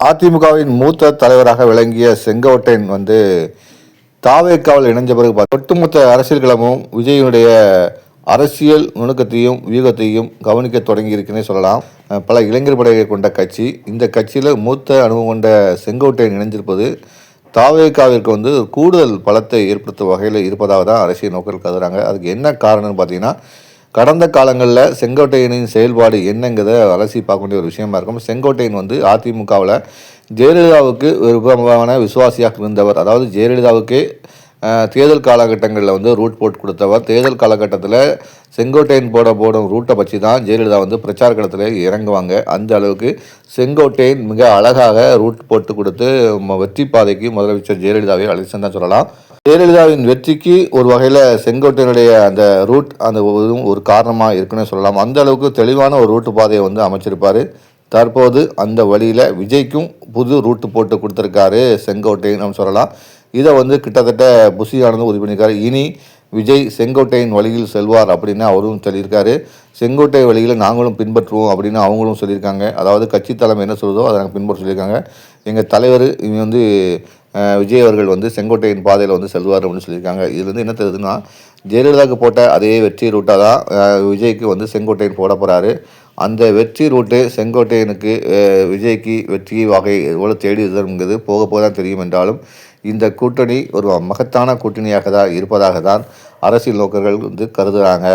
அதிமுகவின் மூத்த தலைவராக விளங்கிய செங்கோட்டையன் வந்து தாவேக்காவில் இணைஞ்ச பிறகு ஒட்டுமொத்த அரசியல் களமும் விஜயனுடைய அரசியல் நுணுக்கத்தையும் வியூகத்தையும் கவனிக்க தொடங்கி இருக்குன்னே சொல்லலாம் பல இளைஞர் படையை கொண்ட கட்சி. இந்த கட்சியில் மூத்த அனுபவம் கொண்ட செங்கோட்டையன் இணைஞ்சிருப்பது தாவேக்காவிற்கு வந்து கூடுதல் பலத்தை ஏற்படுத்தும் வகையில் இருப்பதாக தான் அரசியல் நோக்கர்கள் கருதுறாங்க அதுக்கு என்ன காரணம்னு பார்த்தீங்கன்னா கடந்த காலங்களில் செங்கோட்டையனின் செயல்பாடு என்னங்கிறத அலசி பார்க்க வேண்டிய ஒரு விஷயமா இருக்கும். செங்கோட்டையன் வந்து அதிமுகவில் ஜெயலலிதாவுக்கு விருப்பமான விசுவாசியாக இருந்தவர். அதாவது ஜெயலலிதாவுக்கே தேர்தல் காலகட்டங்களில் வந்து ரூட் போட்டு கொடுத்தவர். தேர்தல் காலகட்டத்தில் செங்கோட்டையன் போட போடும் ரூட்டை பற்றி தான் ஜெயலலிதா வந்து பிரச்சார களத்தில் இறங்குவாங்க. அந்த அளவுக்கு செங்கோட்டையன் மிக அழகாக ரூட் போட்டு கொடுத்து வெற்றி பாதைக்கு முதலமைச்சர் ஜெயலலிதாவை அழைச்சு தான் சொல்லலாம். ஜெயலலிதாவின் வெற்றிக்கு ஒரு வகையில் செங்கோட்டையனுடைய அந்த ரூட் அந்த இதுவும் ஒரு காரணமாக இருக்குன்னு சொல்லலாம். அந்த அளவுக்கு தெளிவான ஒரு ரூட்டு பாதையை வந்து அமைச்சிருப்பார். தற்போது அந்த வழியில் விஜய்க்கும் புது ரூட்டு போட்டு கொடுத்துருக்காரு செங்கோட்டைன்னு சொல்லலாம். இதை வந்து கிட்டத்தட்ட புசி உறுதி பண்ணியிருக்காரு. இனி விஜய் செங்கோட்டையின் வழியில் செல்வார் அப்படின்னு அவரும் சொல்லியிருக்காரு. செங்கோட்டை வழியில் நாங்களும் பின்பற்றுவோம் அப்படின்னு அவங்களும் சொல்லியிருக்காங்க. அதாவது கட்சி தலைமை என்ன சொல்லுதோ அதை நாங்கள் பின்பற்ற சொல்லியிருக்காங்க. எங்கள் தலைவர் இவங்க வந்து விஜய் அவர்கள் வந்து செங்கோட்டையின் பாதையில் வந்து செல்வார் அப்படின்னு சொல்லியிருக்காங்க. இதுலேருந்து என்ன தெரியுதுன்னா ஜெயலலிதாவுக்கு போட்ட அதே வெற்றி ரூட்டாக தான் விஜய்க்கு வந்து செங்கோட்டையன் போட போகிறாரு அந்த வெற்றி ரூட்டு செங்கோட்டையனுக்கு விஜய்க்கு வெற்றி வகை எவ்வளோ தேடி இருக்கிறது போக போக தான் தெரியும் என்றாலும் இந்த கூட்டணி ஒரு மகத்தான கூட்டணியாக தான் இருப்பதாக தான் அரசியல் நோக்கர்கள் வந்து கருதுகிறாங்க